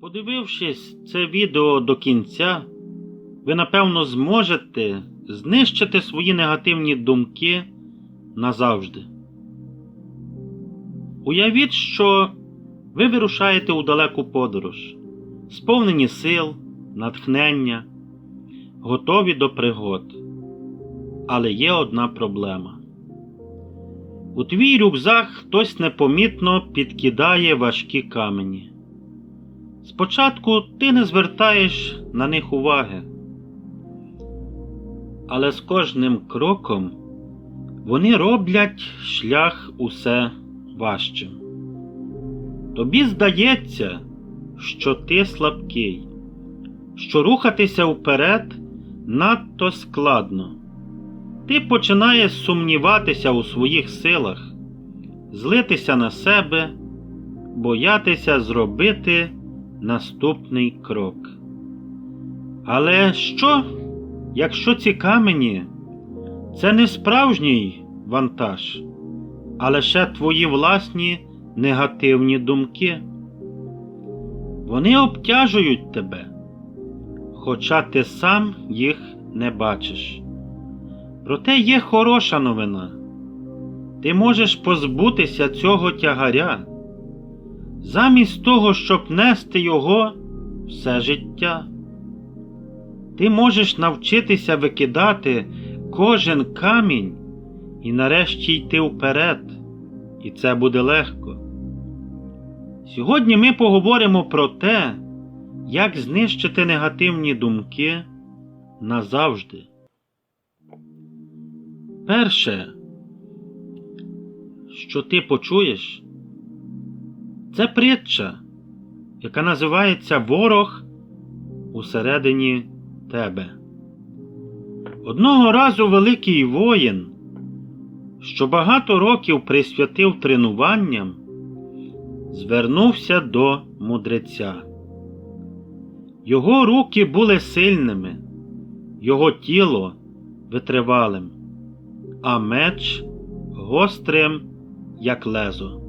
Подивившись це відео до кінця, ви напевно зможете знищити свої негативні думки назавжди. Уявіть, що ви вирушаєте у далеку подорож, сповнені сил, натхнення, готові до пригод. Але є одна проблема. У твій рюкзак хтось непомітно підкидає важкі камені. Спочатку ти не звертаєш на них уваги, але з кожним кроком вони роблять шлях усе важчим. Тобі здається, що ти слабкий, що рухатися вперед надто складно. Ти починаєш сумніватися у своїх силах, злитися на себе, боятися зробити наступний крок. Але що, якщо ці камені це не справжній вантаж, а лише твої власні негативні думки? Вони обтяжують тебе, хоча ти сам їх не бачиш. Проте є хороша новина. Ти можеш позбутися цього тягаря, замість того, щоб нести його все життя. Ти можеш навчитися викидати кожен камінь і нарешті йти вперед, і це буде легко. Сьогодні ми поговоримо про те, як знищити негативні думки назавжди. Перше, що ти почуєш, це притча, яка називається Ворог усередині тебе. Одного разу великий воїн, що багато років присвятив тренуванням, звернувся до мудреця. Його руки були сильними, його тіло витривалим, а меч гострим, як лезо.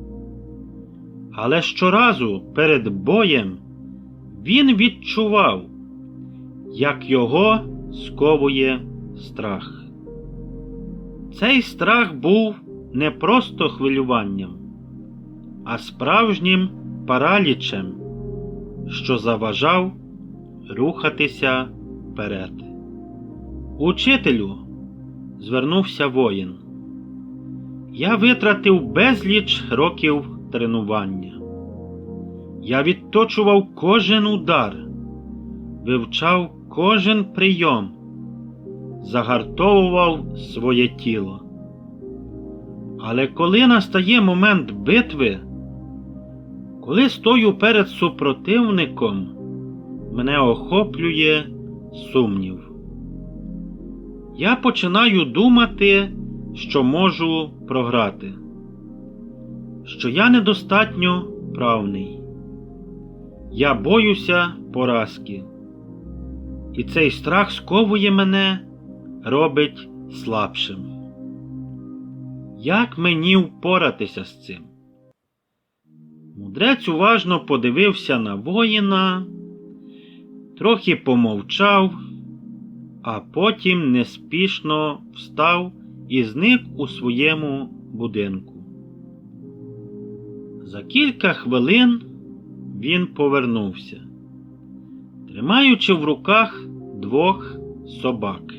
Але щоразу перед боєм він відчував, як його сковує страх. Цей страх був не просто хвилюванням, а справжнім паралічем, що заважав рухатися вперед. Учителю, звернувся воїн. Я витратив безліч років тренування. Я відточував кожен удар, вивчав кожен прийом, загартовував своє тіло. Але коли настає момент битви, коли стою перед супротивником, мене охоплює сумнів. Я починаю думати, що можу програти, що я недостатньо правний. Я боюся поразки. І цей страх сковує мене, робить слабшим. Як мені впоратися з цим? Мудрець уважно подивився на воїна, трохи помовчав, а потім неспішно встав і зник у своєму будинку. За кілька хвилин він повернувся, тримаючи в руках двох собак.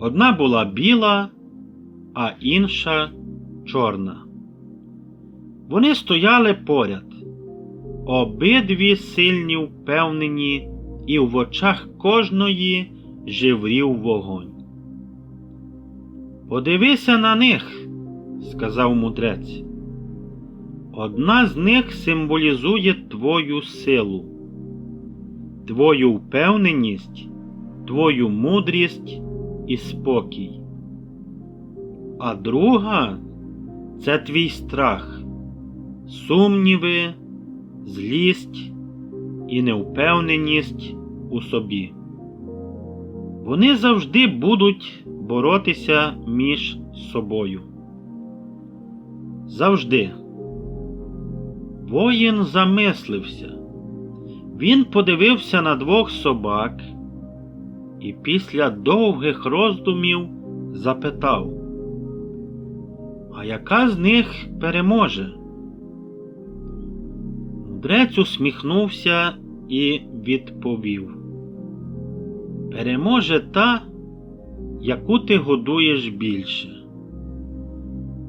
Одна була біла, а інша чорна. Вони стояли поряд, обидві сильні впевнені, і в очах кожної живрів вогонь. Подивися на них, сказав мудрець. Одна з них символізує твою силу, твою впевненість, твою мудрість і спокій. А друга це твій страх, сумніви, злість і невпевненість у собі. Вони завжди будуть боротися між собою. Завжди. Воїн замислився, Він подивився на двох собак і після довгих роздумів запитав, а яка з них переможе? Мудрець усміхнувся і відповів. Переможе та, яку ти годуєш більше.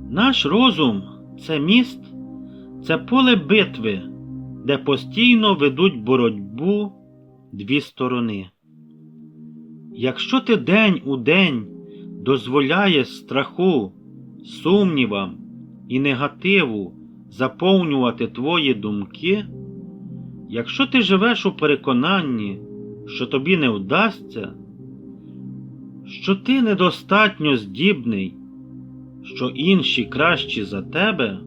Наш розум це міст, це поле битви, де постійно ведуть боротьбу дві сторони. Якщо ти день у день дозволяєш страху, сумнівам і негативу заповнювати твої думки, якщо ти живеш у переконанні, що тобі не вдасться, що ти недостатньо здібний, що інші кращі за тебе,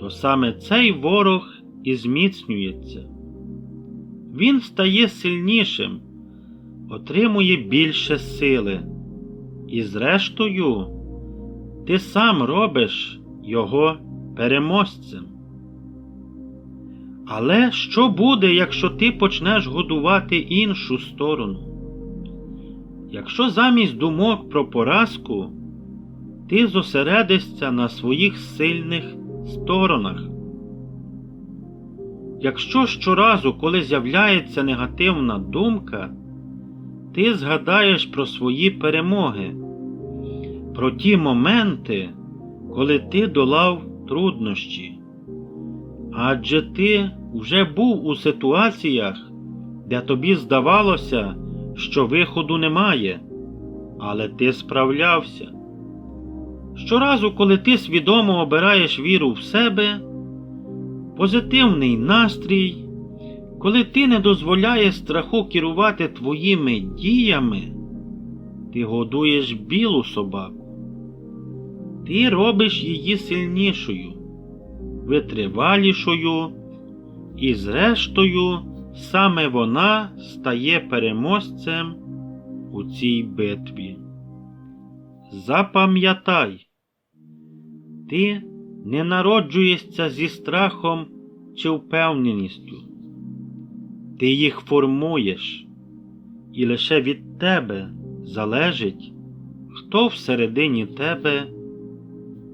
то саме цей ворог і зміцнюється. Він стає сильнішим, отримує більше сили, і зрештою ти сам робиш його переможцем. Але що буде, якщо ти почнеш годувати іншу сторону? Якщо замість думок про поразку ти зосередишся на своїх сильних сторонах? Якщо щоразу, коли з'являється негативна думка, ти згадаєш про свої перемоги, про ті моменти, коли ти долав труднощі, адже ти вже був у ситуаціях, де тобі здавалося, що виходу немає, але ти справлявся. Щоразу, коли ти свідомо обираєш віру в себе, позитивний настрій, коли ти не дозволяєш страху керувати твоїми діями, ти годуєш білу собаку. Ти робиш її сильнішою, витривалішою, і, зрештою, саме вона стає переможцем у цій битві. Запам'ятай, ти не народжуєшся зі страхом чи впевненістю. Ти їх формуєш, і лише від тебе залежить, хто всередині тебе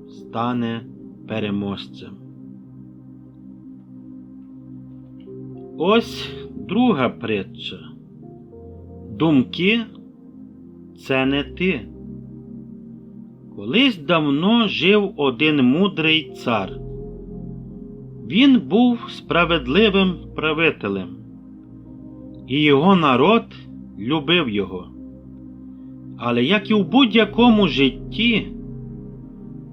стане переможцем. Ось друга притча. Думки це не ти. Колись давно жив один мудрий цар. Він був справедливим правителем, і його народ любив його. Але як і в будь-якому житті,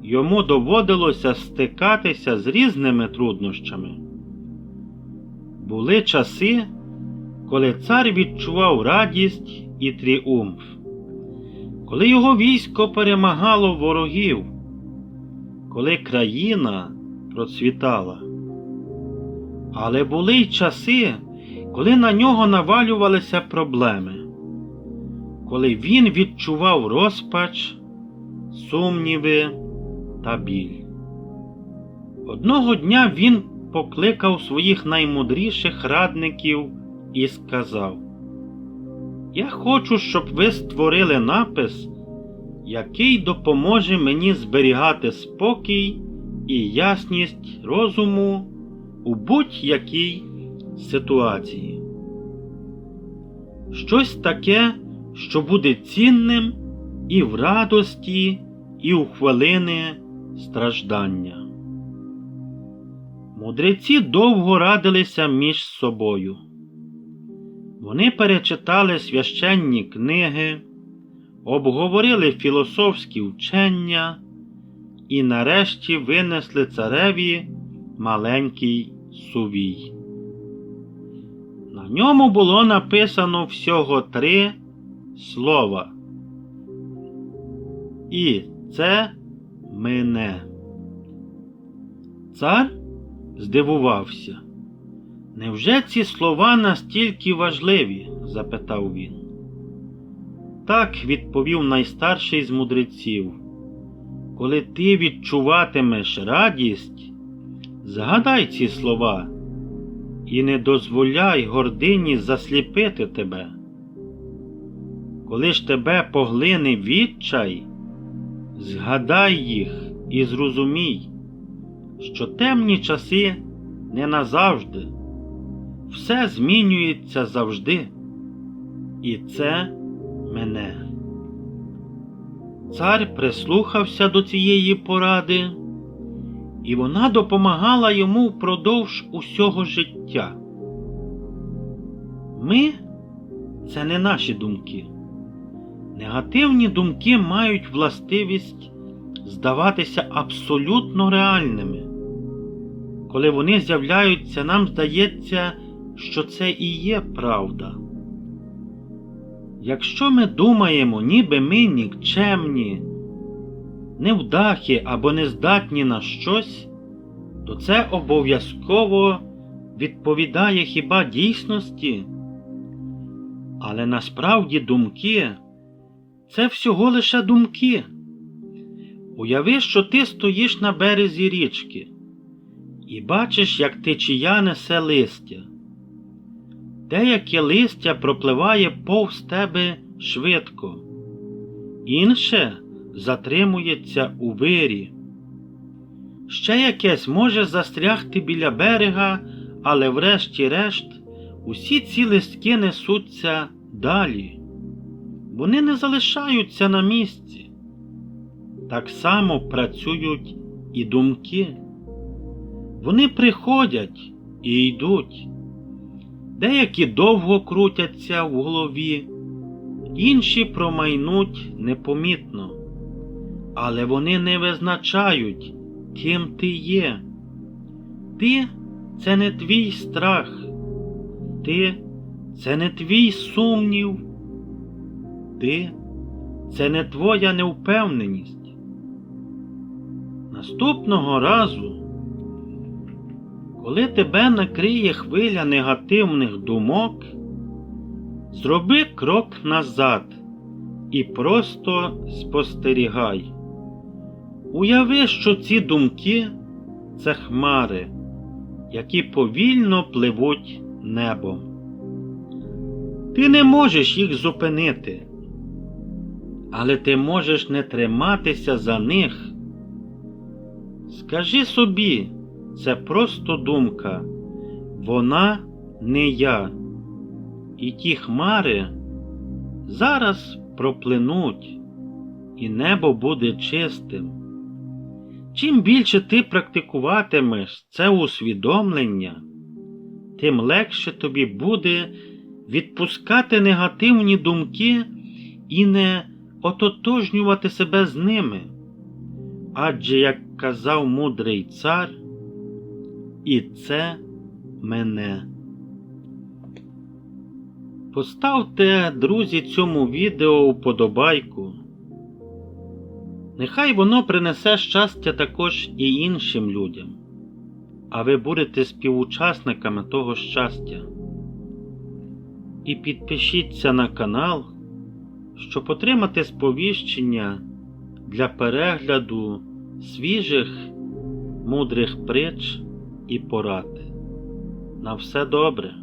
йому доводилося стикатися з різними труднощами. Були часи, коли цар відчував радість і тріумф, коли його військо перемагало ворогів, коли країна процвітала. Але були й часи, коли на нього навалювалися проблеми, коли він відчував розпач, сумніви та біль. Одного дня він покликав своїх наймудріших радників і сказав: Я хочу, щоб ви створили напис, який допоможе мені зберігати спокій і ясність розуму у будь-якій ситуації. Щось таке, що буде цінним і в радості, і у хвилини страждання. Мудреці довго радилися між собою. Вони перечитали священні книги, обговорили філософські вчення і нарешті винесли цареві маленький сувій. На ньому було написано всього три слова. І це мене. Цар здивувався. Невже ці слова настільки важливі? запитав він. Так відповів найстарший з мудреців. Коли ти відчуватимеш радість, згадай ці слова і не дозволяй гордині засліпити тебе. Коли ж тебе поглине відчай, згадай їх і зрозумій, що темні часи не назавжди, все змінюється завжди, і це мене. Цар прислухався до цієї поради, і вона допомагала йому впродовж усього життя. Ми це не наші думки. Негативні думки мають властивість здаватися абсолютно реальними. Коли вони з'являються, нам здається, що це і є правда. Якщо ми думаємо, ніби ми нікчемні, невдахи або нездатні на щось, то це обов'язково відповідає хіба дійсності. Але насправді думки це всього лише думки. Уяви, що ти стоїш на березі річки і бачиш, як течія несе листя. Деяке листя пропливає повз тебе швидко, інше затримується у вирі. Ще якесь може застрягти біля берега, але врешті-решт усі ці листки несуться далі. Вони не залишаються на місці. Так само працюють і думки. Вони приходять і йдуть. Деякі довго крутяться в голові, інші промайнуть непомітно, але вони не визначають, ким ти є. Ти це не твій страх, ти це не твій сумнів, ти це не твоя невпевненість. Наступного разу, коли тебе накриє хвиля негативних думок, зроби крок назад і просто спостерігай. Уяви, що ці думки це хмари, які повільно пливуть небом. Ти не можеш їх зупинити, але ти можеш не триматися за них. Скажи собі, це просто думка, вона не я. І ті хмари зараз проплинуть, і небо буде чистим. Чим більше ти практикуватимеш це усвідомлення, тим легше тобі буде відпускати негативні думки і не ототожнювати себе з ними. Адже, як казав мудрий цар, і це мене. Поставте, друзі, цьому відео вподобайку. Нехай воно принесе щастя також і іншим людям, а ви будете співучасниками того щастя. І підпишіться на канал, щоб отримати сповіщення для перегляду свіжих мудрих притч і порад. На все добре!